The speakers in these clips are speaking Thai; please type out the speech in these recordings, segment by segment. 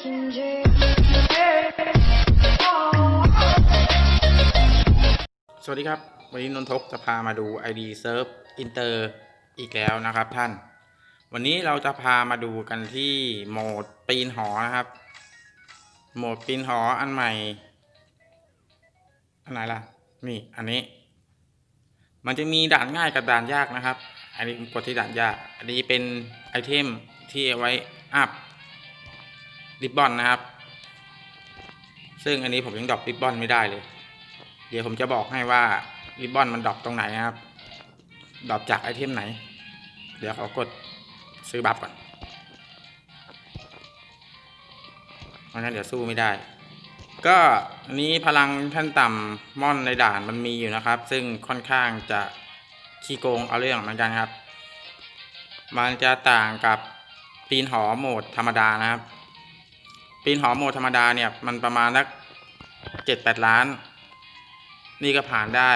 สวัสดีครับ วันนี้นนทกจะพามาดู ID Surf Inter อีกแล้วนะครับท่าน วันนี้เราจะพามาดูกันที่โหมดปีนหอนะครับ โหมดปีนหออันใหม่ อันไหนล่ะ นี่ อันนี้ มันจะมีด่านง่ายกับด่านยากนะครับ อันนี้ผมกดที่ด่านยาก อันนี้เป็นไอเทมที่เอาไว้อัพ ริบบอนนะครับ ซึ่งอันนี้ผมยังดรอปริบบอนไม่ได้เลย เดี๋ยวผมจะบอกให้ว่าริบบอนมันดรอปตรงไหนนะครับดรอปจากไอเทมไหน เดี๋ยวขอกดซื้อบัฟก่อนเพราะงั้นเดี๋ยวสู้ไม่ได้ ก็อันนี้พลังท่านต่ำม่อนในด่านมันมีอยู่นะครับ ซึ่งค่อนข้างจะขี้โกงเอาเรื่องเหมือนกันครับ มันจะต่างกับปีนหอโหมดธรรมดานะครับ ปีนหอโมธรรมดาเนี่ยมันประมาณสักเจ็ดแปดล้าน นี่ก็ผ่านได้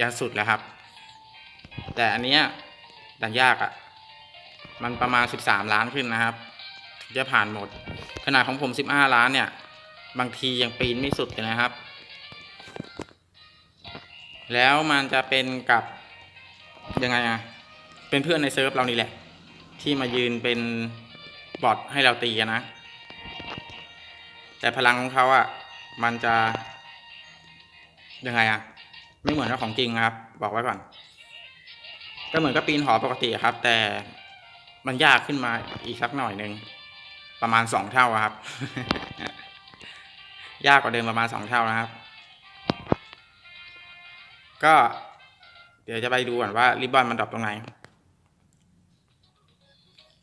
ยันสุดแล้วครับ แต่อันเนี้ยดันยากอะ่ะ มันประมาณ13ล้านขึ้นนะครับจะผ่านหมด ขนาดของผม15ล้านเนี่ย บางทียังปีนไม่สุดเลยนะครับ แล้วมันจะเป็นกับยังไงอะเป็นเพื่อนในเซิร์ฟเรานี่แหละ ที่มายืนเป็นบอทให้เราตีนะ แต่พลังของเขาอะ่ะ มันจะยังไงอะไม่เหมือนกับของจริงครับ บอกไว้ก่อน ก็เหมือนกับปีนหอปกติครับ แต่มันยากขึ้นมาอีกสักหน่อยหนึ่งประมาณสองเท่าครับ ยากกว่าเดิมประมาณสองเท่านะครับ ก็ เดี๋ยวจะไปดูก่อนว่าริบบอนมันดรอปตรงไหน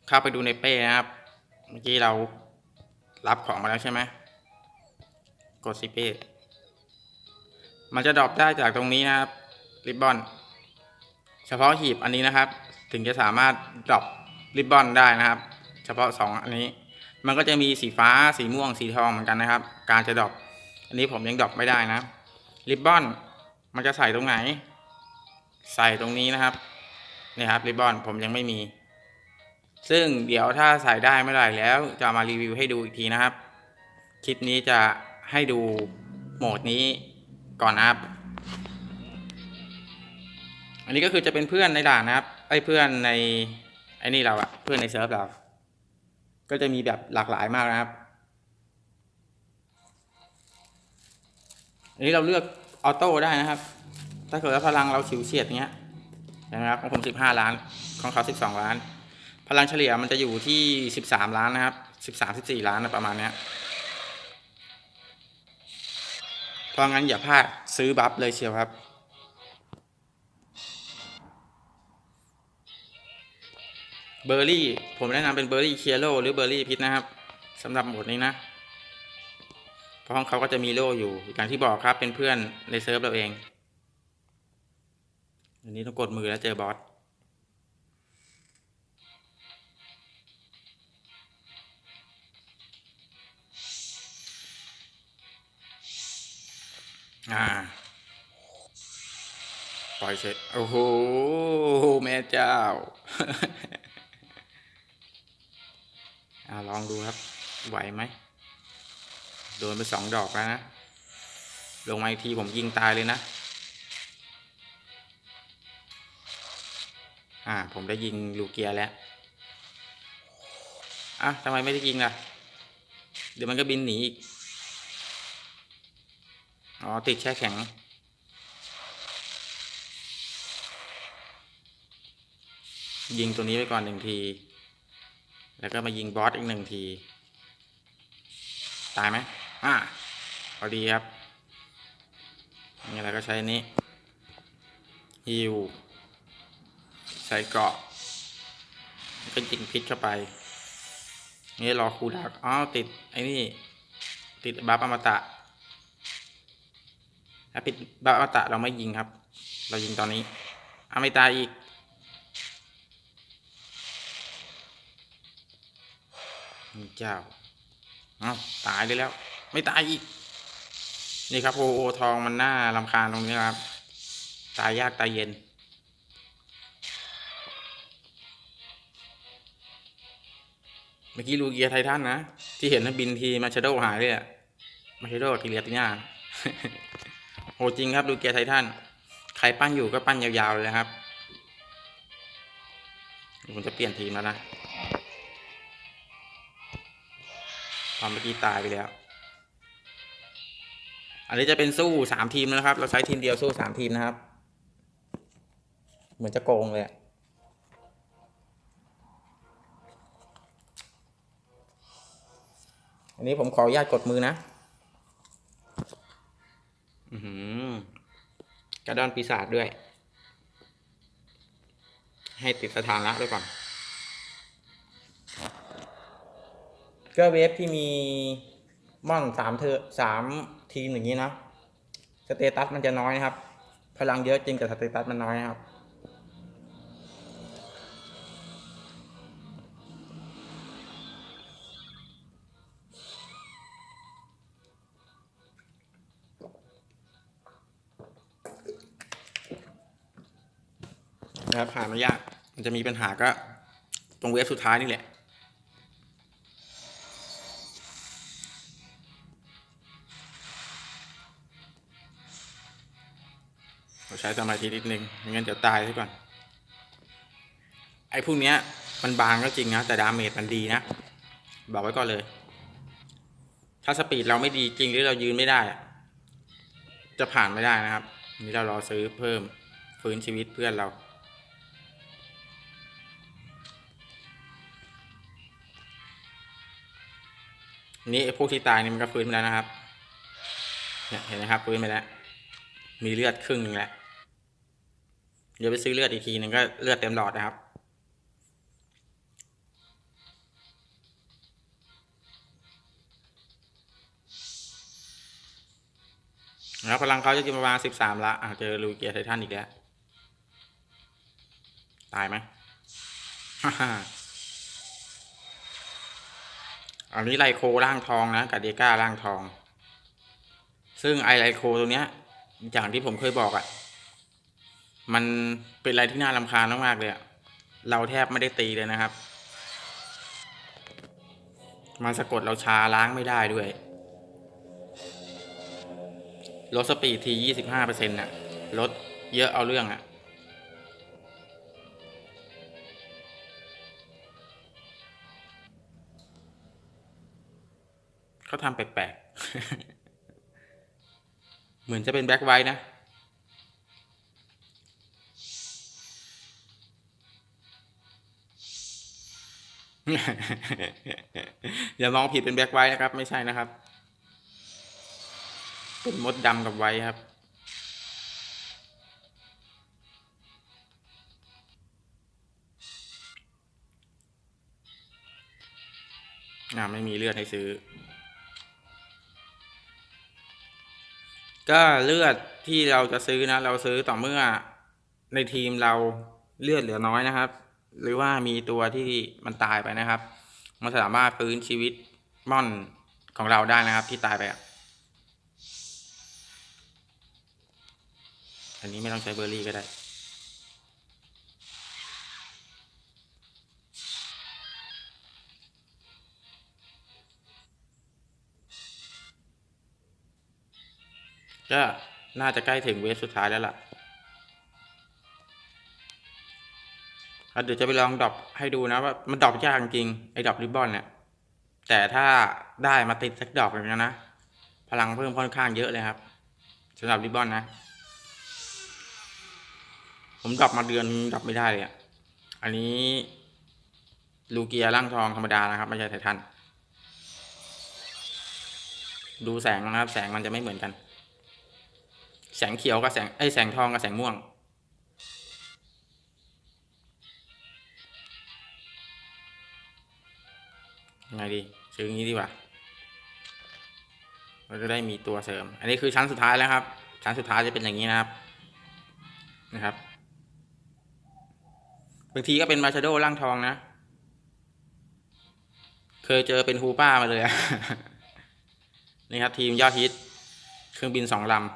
เข้าไปดูในเป้นะครับ เมื่อกี้เรารับของมาแล้วใช่ไหม กดซิเป้มันจะดรอปได้จากตรงนี้นะครับริบบอนเฉพาะหีบอันนี้นะครับ ถึงจะสามารถดรอปริบบอนได้นะครับ เฉพาะสองอันนี้ มันก็จะมีสีฟ้าสีม่วงสีทองเหมือนกันนะครับ การจะดรอปอันนี้ผมยังดรอปไม่ได้นะริบบอนมันจะใส่ตรงไหน ใส่ตรงนี้นะครับนี่ครับริบบอนผมยังไม่มี ซึ่งเดี๋ยวถ้าใส่ได้เมื่อไหร่แล้ว จะมารีวิวให้ดูอีกทีนะครับ คลิปนี้จะ ให้ดูโหมดนี้ก่อนนะครับ อันนี้ก็คือจะเป็นเพื่อนในด่านนะครับ ไอ้เพื่อนในไอ้นี่เราอะเพื่อนในเซิร์ฟเรา ก็จะมีแบบหลากหลายมากนะครับ อันนี้เราเลือกออโต้ได้นะครับ ถ้าเกิดว่าพลังเราฉิวเฉียดอย่างเงี้ยนไหมครับของผมสิบห้าล้าน ของเขาสิบสองล้าน พลังเฉลี่ยมันจะอยู่ที่สิบสามล้านนะครับสิบสามสิบสี่ล้านนะประมาณเนี้ย เพราะงั้นอย่าพลาดซื้อบัฟเลยเชียวครับ เบอร์รี่ ผมแนะนำเป็นเบอร์รี่เคียโรหรือเบอร์รี่พิษนะครับสำหรับหมดนี้นะ เพราะของเขาก็จะมีโลอยู่อย่างที่บอกครับเป็นเพื่อนในเซิร์ฟเราเอง อันนี้ต้องกดมือแล้วเจอบอส ปล่อยโอ้โห แม่เจ้าอาลองดูครับ ไหวไหม โดนไปสองดอกแล้วนะ ลงมาอีกทีผมยิงตายเลยนะ อ่า ผมได้ยิงลูเกียร์แล้ว อะทำไมไม่ได้ยิงล่ะ เดี๋ยวมันก็บินหนีอีก อ๋อ ติดแช่แข็ง ยิงตัวนี้ไปก่อนหนึ่งที แล้วก็มายิงบอสอีกหนึ่งที ตายไหมอ่าพอดีครับนี่เราก็ใช้นี้ฮิวใส่เกาะก็ยิงพิษเข้าไป นี่รอคูดาวน์อ๋อติด ไอ้นี่ ติดบัฟอมตะถ้าปิดบัฟอมตะเราไม่ยิงครับ เรายิงตอนนี้เอาไม่ตายอีก นี่เจ้าเอาตายเลยแล้ว ไม่ตายอีก นี่ครับโอโอทองมันน่าลำคาญตรงนี้ครับ ตายยากตายเย็น เมื่อกี้ลูเกียร์ไททันนะ ที่เห็นนะบินทีมาชาโดหายเลยอะมาชาโดทีเรียติน่าโหจริงครับลูเกียร์ไททันใครปั้นอยู่ก็ปั้นยาวๆเลยครับผมจะเปลี่ยนทีมแล้วนะ ตอนเมื่อกี้ตายไปแล้ว อันนี้จะเป็นสู้สามทีมนะครับ เราใช้ทีมเดียวสู้สามทีมนะครับ เหมือนจะโกงเลยอะอันนี้ผมขออนุญาตกดมือนะอือหือกระดอนปีศาจด้วย ให้ติดสถานะด้วยก่อน ก็เวฟที่มีม่อนสามเธอสามทีมอย่างนี้นะสเตตัสมันจะน้อยนะครับ พลังเยอะจริงแต่สเตตัสมันน้อยนะครับนะครับผ่านมายาก มันจะมีปัญหาก็ตรงเวฟสุดท้ายนี่แหละ เราใช้สมาธินิดนึงไม่งั้นเดี๋ยวตายซะก่อน ไอ้พวกเนี้ย มันบางก็จริงนะแต่ดาเมจมันดีนะ บอกไว้ก่อนเลย ถ้าสปีดเราไม่ดีจริงหรือเรายืนไม่ได้ จะผ่านไม่ได้นะครับ นี่เรารอซื้อเพิ่มฟื้นชีวิตเพื่อนเรานี่ไอ้พวกที่ตายนี่มันก็ฟื้นมาแล้วนะครับ เนี่ยเห็นไหมครับฟื้นไปแล้ว มีเลือดครึ่งหนึ่งแล้ว เดี๋ยวไปซื้อเลือดอีกทีหนึ่งก็เลือดเต็มหลอดนะครับ แล้วพลังเขาจะกินประมาณสิบสามละอะเจอลูเกียไททันอีกแล้ว ตายไหมอันนี้ไลโคร่างทองนะกับเดก้าร่างทอง ซึ่งไอไลโคตัวเนี้ย อย่างที่ผมเคยบอกอะ่ะ มันเป็นอะไรที่น่ารำคาญมากๆเลยอะเราแทบไม่ได้ตีเลยนะครับ มันสะกดเราชาล้างไม่ได้ด้วย ลดสปีดทียี่สิบห้าเปอร์เซ็นต์น่ะ ลดเยอะเอาเรื่องอะ่ะเขาทำแปลกๆ เหมือนจะเป็นแบ็คไวท์นะ อย่ามองผิดเป็นแบ็คไวท์นะครับ ไม่ใช่นะครับ เป็นมดดำกับไวท์ครับ อ่าไม่มีเลือดให้ซื้อ ก็เลือดที่เราจะซื้อนะ เราซื้อต่อเมื่อในทีมเราเลือดเหลือน้อยนะครับ หรือว่ามีตัวที่มันตายไปนะครับ มันสามารถฟื้นชีวิตม่อนของเราได้นะครับ ที่ตายไปอะอันนี้ไม่ต้องใช้เบอร์รี่ก็ได้ก็น่าจะใกล้ถึงเวฟสุดท้ายแล้วล่ะ เดี๋ยวจะไปลองดรอปให้ดูนะว่ามันดรอปยากจริงไอ้ดรอปริบบอนเนี่ย แต่ถ้าได้มาติดสักดอกหนึ่งนะ พลังเพิ่มค่อนข้างเยอะเลยครับสำหรับริบบอนนะ ผมดรอปมาเดือนดรอปไม่ได้เลยอะอันนี้ลูเกียร่างทองธรรมดานะครับไม่ใช่ไททันดูแสงนะครับ แสงมันจะไม่เหมือนกัน แสงเขียวกับแสงไอ้แสงทองกับแสงม่วง ยังไงดีซื้ออย่างนี้ดีกว่า เราจะได้มีตัวเสริม อันนี้คือชั้นสุดท้ายแล้วครับ ชั้นสุดท้ายจะเป็นอย่างนี้นะครับ นะครับ บางทีก็เป็นมาชาโดร่างทองนะ เคยเจอเป็นฮูป้ามาเลย นี่ครับ ทีมยอดฮิต เครื่องบินสองลำ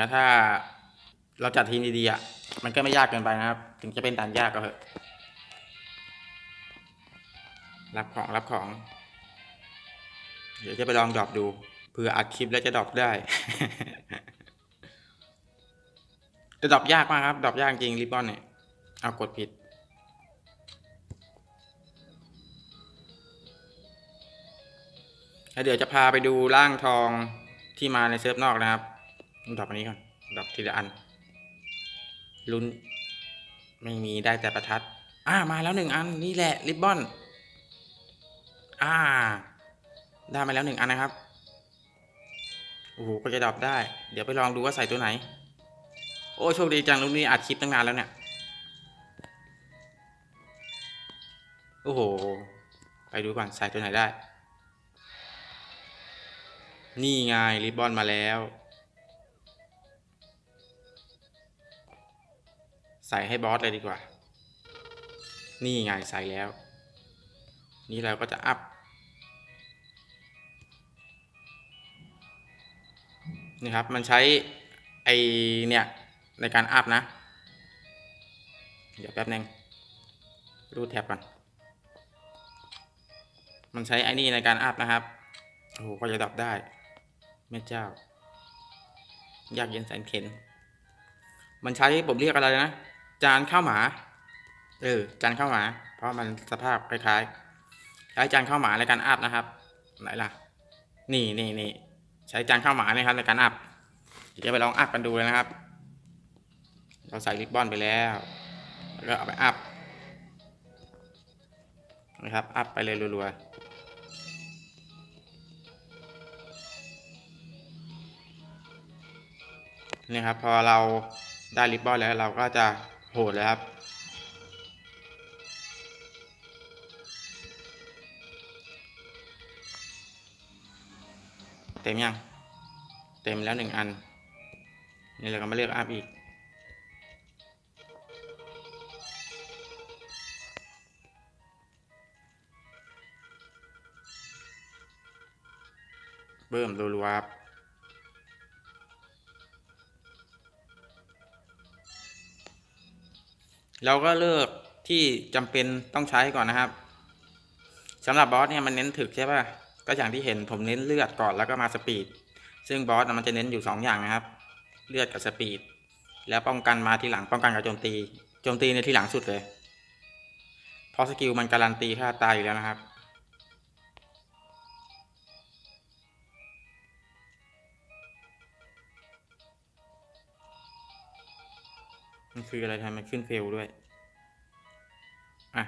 นะถ้าเราจัดทีมดีๆอะมันก็ไม่ยากเกินไปนะครับ ถึงจะเป็นด่านยากก็เถอะ รับของรับของ เดี๋ยวจะไปลองดรอปดูเผื่ออัดคลิปแล้วจะดรอปได้จะดรอปยากมากครับดรอปยากจริงริบบอนเนี่ยเอากดผิดแล้วเดี๋ยวจะพาไปดูร่างทองที่มาในเซิร์ฟนอกนะครับ ดรอปอันนี้ก่อนดรอปทีละอัน ลุ้น ไม่มีได้แต่ประทัด อ่ามาแล้วหนึ่งอันนี่แหละริบบอน อ่า ได้มาแล้วหนึ่งอันนะครับโอ้โหก็จะดรอปได้ เดี๋ยวไปลองดูว่าใส่ตัวไหน โอ้โชคดีจังลูกนี้อัดคลิปตั้งนานแล้วเนี่ยโอ้โห ไปดูก่อนใส่ตัวไหนได้ นี่ไงริบบอนมาแล้ว ใส่ให้บอสเลยดีกว่า นี่ไงใส่แล้ว นี่เราก็จะอัพ นี่ครับ มันใช้ ไอเนี่ย ในการอัพนะ เดี๋ยวแป๊บนึงรูดแท็บก่อน มันใช้ไอ้นี่ในการอัพนะครับ โอ้โห ก็จะดับได้แม่เจ้า ยากเย็นแสนเข็น มันใช้ผมเรียกอะไรนะ จานข้าวหมา เออ จานข้าวหมา เพราะมันสภาพคล้ายๆใช้จานข้าวหมาในการอัพนะครับ ไหนล่ะ นี่นี่นี่ใช้จานข้าวหมานะครับในการอัพเดี๋ยวจะไปลองอัพกันดูเลยนะครับ เราใส่ริบบอนไปแล้วแล้วเอาไปอัพนะครับ อัพไปเลยรัวๆนี่ครับพอเราได้ริบบอนแล้วเราก็จะ โหดเลยครับเต็มยัง เต็มแล้วหนึ่งอัน นี่เราก็มาเลือกอัพอีก เบิ่มรัวๆ เราก็เลือกที่จำเป็นต้องใช้ก่อนนะครับสำหรับบอสเนี่ยมันเน้นถึกใช่ป่ะก็อย่างที่เห็นผมเน้นเลือดก่อนแล้วก็มาสปีด ซึ่งบอสมันจะเน้นอยู่สองอย่างนะครับ เลือดกับสปีด แล้วป้องกันมาทีหลังป้องกันกับโจมตี โจมตีในที่หลังสุดเลย เพราะสกิลมันการันตีค่าตายอยู่แล้วนะครับ มันคืออะไรทำไมมันขึ้นเฟลด้วย อะ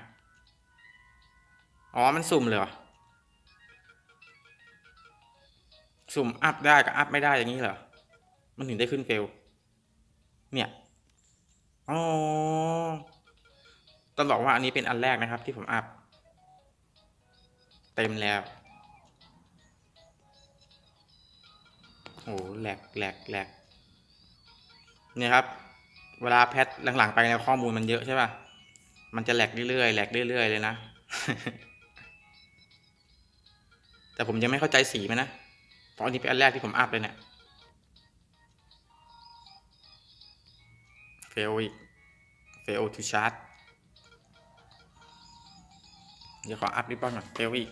อ๋อ มันสุ่มเลยเหรอ สุ่มอัพได้กับอัพไม่ได้อย่างนี้เหรอ มันถึงได้ขึ้นเฟล เนี่ย อ๋อ ต้องบอกว่าอันนี้เป็นอันแรกนะครับที่ผมอัพ เต็มแล้ว โอ้แหลกแหลกแหลกเนี่ยครับ เวลาแพทหลังๆไปแล้วข้อมูลมันเยอะใช่ป่ะ มันจะแหลกเรื่อยๆแหลกเรื่อยๆเลยนะ แต่ผมยังไม่เข้าใจสีมันนะ เพราะอันนี้เป็นอันแรกที่ผมอัพเลยเนี่ยเฟลอีกเฟลทูชาร์จเดี๋ยวขออัพริบบอนก่อนเฟลอีก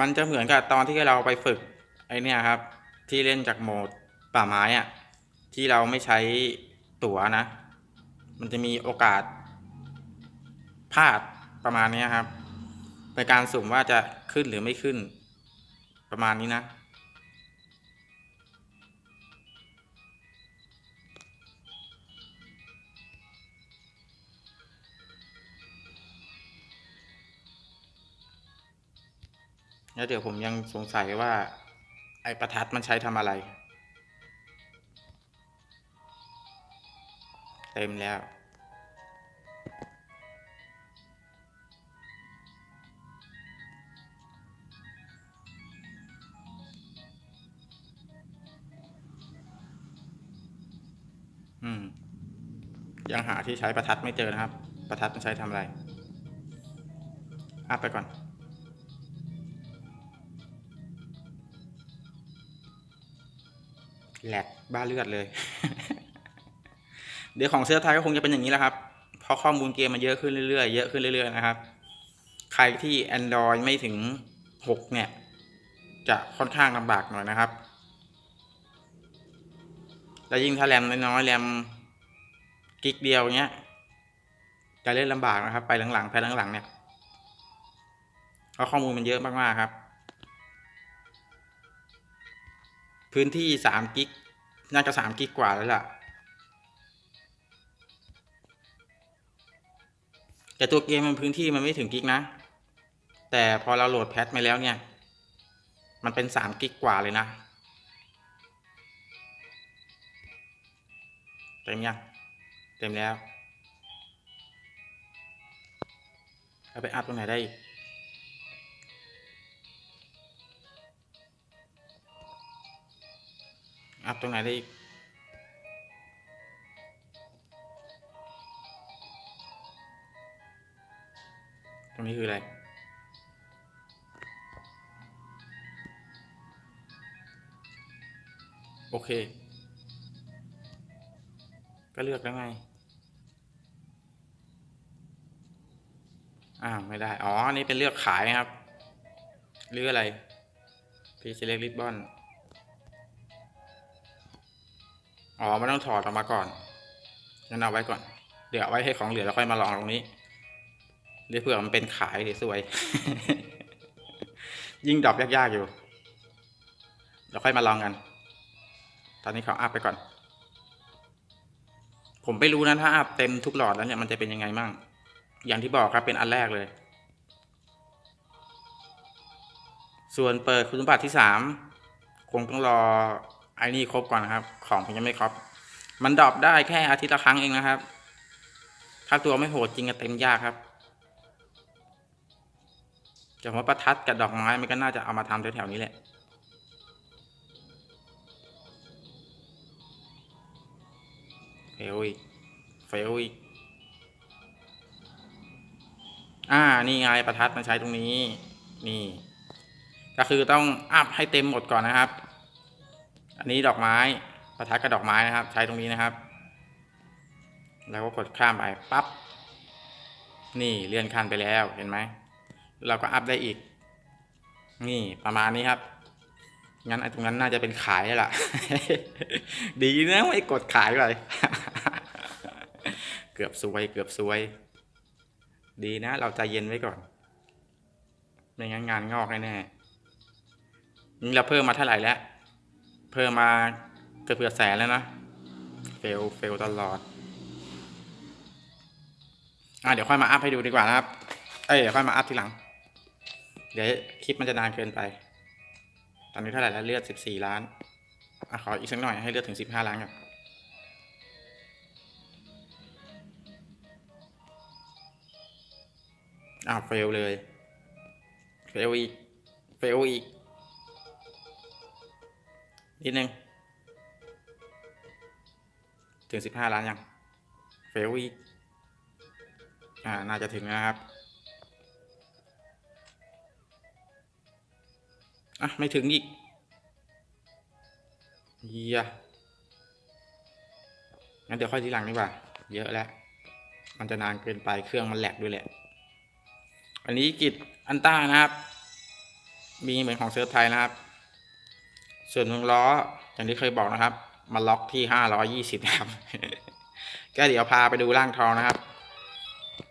มันจะเหมือนกับตอนที่เราไปฝึกไอเนี่ยครับ ที่เล่นจากโหมดป่าไม้อะ ที่เราไม่ใช้ตั๋วนะ มันจะมีโอกาสพลาดประมาณนี้ครับ ในการสุ่มว่าจะขึ้นหรือไม่ขึ้น ประมาณนี้นะแล้วเดี๋ยวผมยังสงสัยว่า ไอ้ประทัดมันใช้ทำอะไร เต็มแล้ว อืม ยังหาที่ใช้ประทัดไม่เจอนะครับ ประทัดมันใช้ทำอะไรอัพไปก่อนแหลกบ้าเลือดเลย เดี๋ยวของเสื้อไทยก็คงจะเป็นอย่างนี้แหละครับ เพราะข้อมูลเกมมันเยอะขึ้นเรื่อยๆ เยอะขึ้นเรื่อยๆ นะครับ ใครที่ Android ไม่ถึง 6 เนี่ย จะค่อนข้างลำบากหน่อยนะครับ แล้วยิ่งถ้าแรมน้อยๆ แรมกิกเดียวเงี้ย จะเล่นลำบากนะครับ ไปหลังๆแพ้หลังๆ เนี่ย เพราะข้อมูลมันเยอะมากๆ ครับ พื้นที่สามกิก น่าจะสามกิกกว่าแล้วล่ะ แต่ตัวเกมมันพื้นที่มันไม่ถึงกิกนะ แต่พอเราโหลดแพทมาแล้วเนี่ย มันเป็นสามกิกกว่าเลยนะเต็มยังเต็มแล้วเอาไปอัพตรงไหนได้อีกอัพตรงไหนได้อีก ตรงนี้คืออะไร โอเค ก็เลือกแล้วไง อ้าว ไม่ได้ อ๋อ อันนี้เป็นเลือกขายครับเลือกอะไรพีเซเล็กริบบอนอ๋อมันต้องถอดออกมาก่อนงั้นเอาไว้ก่อน เดี๋ยวเอาไว้ให้ของเหลือแล้วค่อยมาลองตรงนี้ เดี๋ยวเผื่อมันเป็นขายเดี๋ยวสวย ยิ่งดอปยากๆอยู่เดี๋ยวค่อยมาลองกัน ตอนนี้เขาอัพไปก่อน ผมไม่รู้นะถ้าอัพเต็มทุกหลอดแล้วเนี่ยมันจะเป็นยังไงมั่ง อย่างที่บอกครับเป็นอันแรกเลย ส่วนเปิดคุณสมบัติที่สามคงต้องรอไอ้นี่ครบก่อนนะครับ ของผมยังไม่ครบ มันดรอปได้แค่อาทิตย์ละครั้งเองนะครับ ถ้าตัวไม่โหดจริงก็เต็มยากครับ แต่ว่าประทัดกับดอกไม้มันก็น่าจะเอามาทำแถวๆนี้แหละเฟลอีกเฟลอีกอ่านี่ไงประทัดมาใช้ตรงนี้ นี่ ก็คือต้องอัพให้เต็มหมดก่อนนะครับ อันนี้ดอกไม้ประทัดกับดอกไม้นะครับ ใช้ตรงนี้นะครับ แล้วก็กดข้ามไปปั๊บนี่เลื่อนขั้นไปแล้วเห็นไหม เราก็อัพได้อีก นี่ประมาณนี้ครับ งั้นไอ้ตรงนั้นน่าจะเป็นขายแล้วล่ะ ดีนะไม่กดขายไปเกือบซวย เกือบซวย ดีนะ เราใจเย็นไว้ก่อน ไม่งั้นงานงอกแน่ๆนี่เราเพิ่มมาเท่าไหร่แล้ว เพิ่มมาเกือบเกือบแสนแล้วนะ เฟล เฟลตลอด อะเดี๋ยวค่อยมาอัพให้ดูดีกว่านะครับ เอ้ยเดี๋ยวค่อยมาอัพทีหลัง เดี๋ยวคลิปมันจะนานเกินไป ตอนนี้เท่าไหร่แล้วเลือดสิบสี่ล้านอขออีกสักหน่อยให้เลือดถึงสิบห้าล้านก่อนอ้าวเฟลเลย เฟลอีก เฟลอีก นิดนึง ถึงสิบห้าล้านยัง เฟลอีก อ่า น่าจะถึงนะครับ อะ ไม่ถึงอีกเยียงั้นเดี๋ยวค่อยทีหลังดีกว่า เยอะแล้ว มันจะนานเกินไปเครื่องมันแหลกด้วยแหละ อันนี้กิจอันต้านะครับ มีเหมือนของเซิร์ฟไทยนะครับ ส่วนวงล้ออย่างที่เคยบอกนะครับ มาล็อกที่ห้าร้อยี่สิบครับ ก็เดี๋ยวพาไปดูร่างทองนะครับ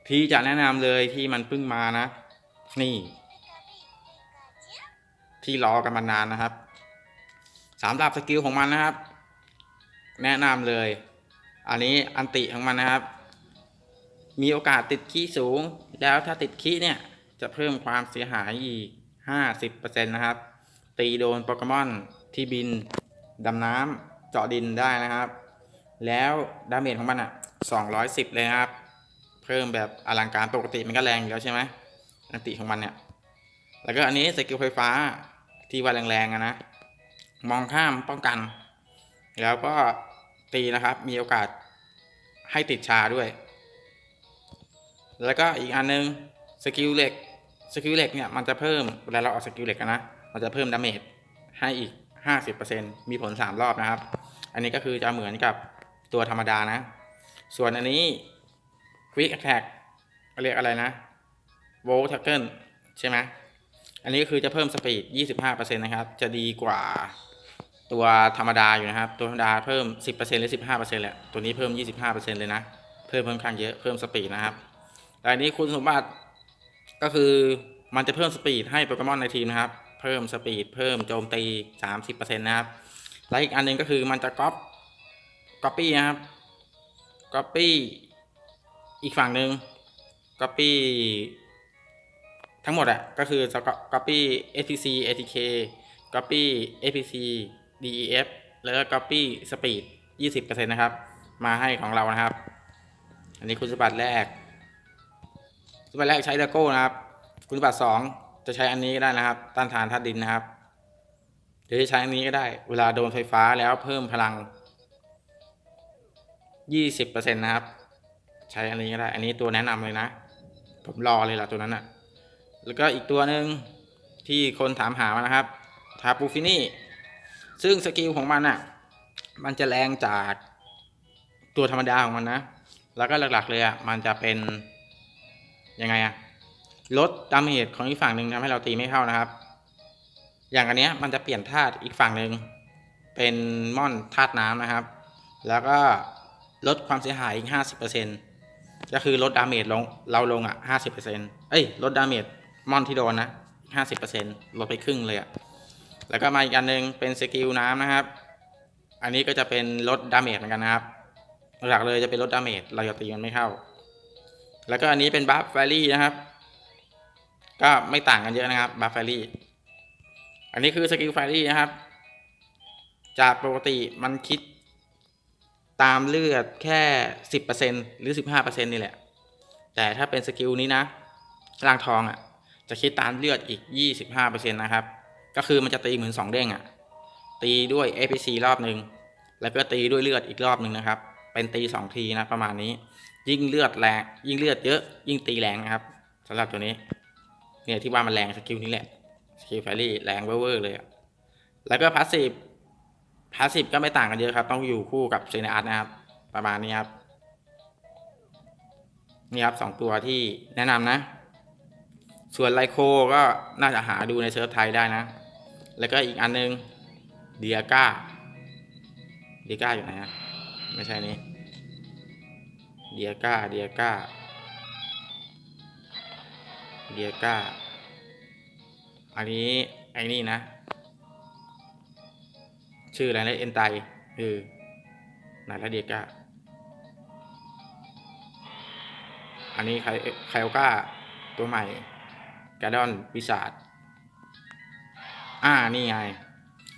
ที่จะแนะนำเลยที่มันเพิ่งมานะ นี่ ที่รอกันมานานนะครับสำหรับสกิลของมันนะครับ แนะนำเลย อันนี้อันติของมันนะครับ มีโอกาสติดขี้สูง แล้วถ้าติดขี้เนี่ย จะเพิ่มความเสียหายอีก 50%นะครับ ตีโดนโปเกมอนที่บินดำน้ำเจาะดินได้นะครับ แล้วดาเมจของมันอะ 210 เลยนะครับ เพิ่มแบบอลังการปกติมันก็แรงอยู่แล้วใช่ไหมอันติของมันเนี่ย แล้วก็อันนี้สกิลไฟฟ้าที่ว่าแรงๆนะ มองข้ามป้องกัน แล้วก็ตีนะครับ มีโอกาสให้ติดชาด้วย แล้วก็อีกอันนึงสกิลเหล็กสกิลเหล็กเนี่ยมันจะเพิ่มเวลาเราออกสกิลเหล็กนะมันจะเพิ่มดาเมจให้อีก 50%มีผล 3 รอบนะครับ อันนี้ก็คือจะเหมือนกับตัวธรรมดานะ ส่วนอันนี้ Quick Attack เรียกอะไรนะ v o l t a c k e ใช่ไหม อันนี้ก็คือจะเพิ่มสปีด 25%นะครับ จะดีกว่าตัวธรรมดาอยู่นะครับ ตัวธรรมดาเพิ่ม 10%หรือ 15%แหละ ตัวนี้เพิ่ม 25%เลยนะ เพิ่มค่อนข้างเยอะ เพิ่มสปีดนะครับแต่อันนี้คุณสมบัติก็คือมันจะเพิ่มสปีดให้โปเกมอนในทีมนะครับ เพิ่มสปีด เพิ่มโจมตี 30%นะครับ และอีกอันหนึงก็คือมันจะก๊อป ก๊อปปี้นะครับ ก๊อปปี้อีกฝั่งหนึ่งก๊อปปี้ ทั้งหมดอะก็คือจะก๊อปปี้ ATC ATK ก๊อปปี้ APC DEF แล้วก็ก๊อปปี้สปีด20%นะครับ มาให้ของเรานะครับ อันนี้คุณสมบัติแรกคุณสมบัติแรกใช้ดาโก้นะครับ คุณสมบัติสองจะใช้อันนี้ก็ได้นะครับ ต้านทานธาตุดินนะครับหรือจะใช้อันนี้ก็ได้ เวลาโดนไฟฟ้าแล้วเพิ่มพลัง 20%นะครับ ใช้อันนี้ก็ได้ อันนี้ตัวแนะนำเลยนะ ผมรอเลยล่ะตัวนั้นอะ่ะ แล้วก็อีกตัวหนึ่งที่คนถามหามานะครับทาปูฟินี่ ซึ่งสกิลของมันอะ่ะ มันจะแรงจากตัวธรรมดาของมันนะ แล้วก็หลักๆเลยอะ่ะ มันจะเป็น ยังไงอะ่ะ ลดดาเมจของอีกฝั่งหนึ่งทำให้เราตีไม่เข้านะครับ อย่างอันเนี้ยมันจะเปลี่ยนธาตุอีกฝั่งหนึ่งเป็นม่อนธาตุน้ำนะครับ แล้วก็ลดความเสียหายอีกห้าสิบเปอร์เซ็นก็คือลดดาเมจลงเราลงอะห้าสิบเปอร์เซ็นเอ้ย ลดดาเมจ ม่อนที่โดนนะห้าสิบเปอร์เซ็นลดไปครึ่งเลยอะแล้วก็มาอีกอันหนึ่งเป็นสกิลน้ำนะครับ อันนี้ก็จะเป็นลดดาเมจเหมือนกันนะครับ หลักเลยจะเป็นลดดาเมจเราจะตีมันไม่เข้า แล้วก็อันนี้เป็นบัฟแฟรี่นะครับ ก็ไม่ต่างกันเยอะนะครับบัฟแฟรี่อันนี้คือสกิลแฟรี่นะครับ จากปกติมันคิดตามเลือดแค่สิบเปอร์เซ็นหรือสิบห้าเปอร์เซ็นนี่แหละ แต่ถ้าเป็นสกิลนี้นะร่างทองอะ จะคิดตามเลือดอีกยี่สิบห้าเปอร์เซ็นนะครับ ก็คือมันจะตีเหมือนสองเด้งอะ ตีด้วย APC รอบหนึ่ง แล้วก็ตีด้วยเลือดอีกรอบหนึ่งนะครับ เป็นตีสองทีนะประมาณนี้ ยิ่งเลือดแรง ยิ่งเลือดเยอะ ยิ่งตีแรงนะครับสำหรับตัวนี้ เนี่ยที่ว่ามันแรงสกิลนี้แหละ สกิลแฟรี่แรงเวอร์เลยอะแล้วก็พาสซีฟพาสซีฟก็ไม่ต่างกันเยอะครับ ต้องอยู่คู่กับเซนอาร์ตนะครับ ประมาณนี้ครับ นี่ครับสองตัวที่แนะนำนะ ส่วนไลโคก็น่าจะหาดูในเซิร์ฟไทยได้นะ แล้วก็อีกอันนึงเดียก้าเดียก้าอยู่ไหนอะไม่ใช่นี้เดียก้าเดียก้าเดียก้า อันนี้ไอ้นี่นะ ชื่ออะไรนะเอ็นไตคือไหนละเดียก้า อันนี้ไคไคโอก้าตัวใหม่ กาดอนวิสาดอ่านี่ไง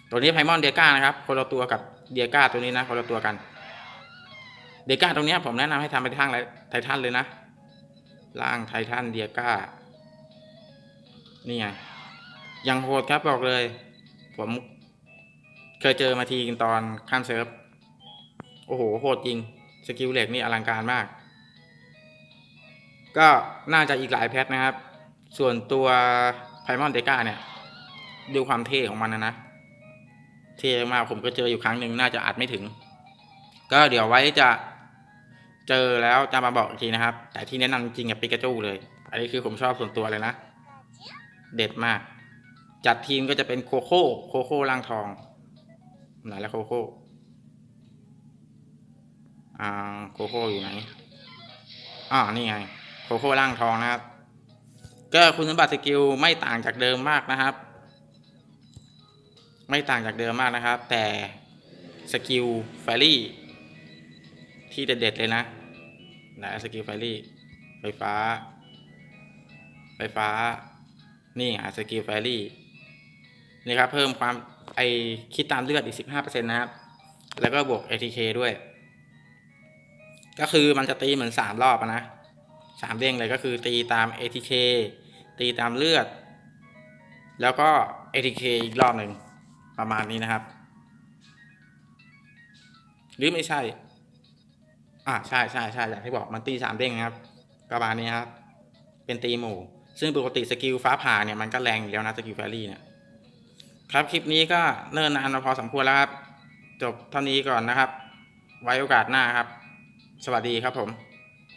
ตัวนี้ไพมอนเดียก้านะครับ คนละตัวกับเดียก้าตัวนี้นะคนละตัวกัน เดียก้าตรงนี้ผมแนะนำให้ทำไปทางไททันเลยนะร่างไททันเดียก้า นี่ไง ยังโหดครับบอกเลย ผมเคยเจอมาทีตอนข้ามเซิร์ฟ โอ้โห โหดจริง สกิลเหล็กนี่อลังการมาก ก็น่าจะอีกหลายแพทนะครับ ส่วนตัวไพมอนเดก้าเนี่ยดูความเท่ของมันนะนะ เท่มากผมก็เจออยู่ครั้งหนึ่งน่าจะอัดไม่ถึง ก็เดี๋ยวไว้จะเจอแล้วจะมาบอกอีกทีนะครับ แต่ที่แนะนำจริงกับปิกาจูเลย อันนี้คือผมชอบส่วนตัวเลยนะ เด็ดมาก จัดทีมก็จะเป็นโคโค่โคโค่ล่างทองไหนแล้วโคโค่อ่าโคโค่อยู่ไหนอ่านี่ไง โคโค่ล่างทองนะครับ ก็คุณสมบัติสกิลไม่ต่างจากเดิมมากนะครับ ไม่ต่างจากเดิมมากนะครับ แต่สกิลแฟรี่ที่เด็ดๆเลยนะไหนสกิลไฟรี่ไฟฟ้า ไฟฟ้า นี่อะสกิลไฟรี่นี่ครับ เพิ่มความไอคิดตามเลือดอีกสิบห้าเปอร์เซ็นต์นะครับ แล้วก็บวก ATK ด้วย ก็คือมันจะตีเหมือนสามรอบนะสามเด้งเลยก็คือตีตาม ATK ตีตามเลือด แล้วก็ ATK อีกรอบหนึ่งประมาณนี้นะครับ หรือไม่ใช่ อ่าใช่ใช่ใช่อย่างที่บอกมันตีสามเด้งนะครับ ประมาณนี้ครับ เป็นตีหมู่ ซึ่งปกติสกิลฟ้าผ่าเนี่ยมันก็แรงอยู่แล้วนะสกิลแฟรี่เนี่ยครับคลิปนี้ก็เนิ่นนานพอสมควรแล้วครับ จบเท่านี้ก่อนนะครับ ไว้โอกาสหน้าครับ สวัสดีครับผม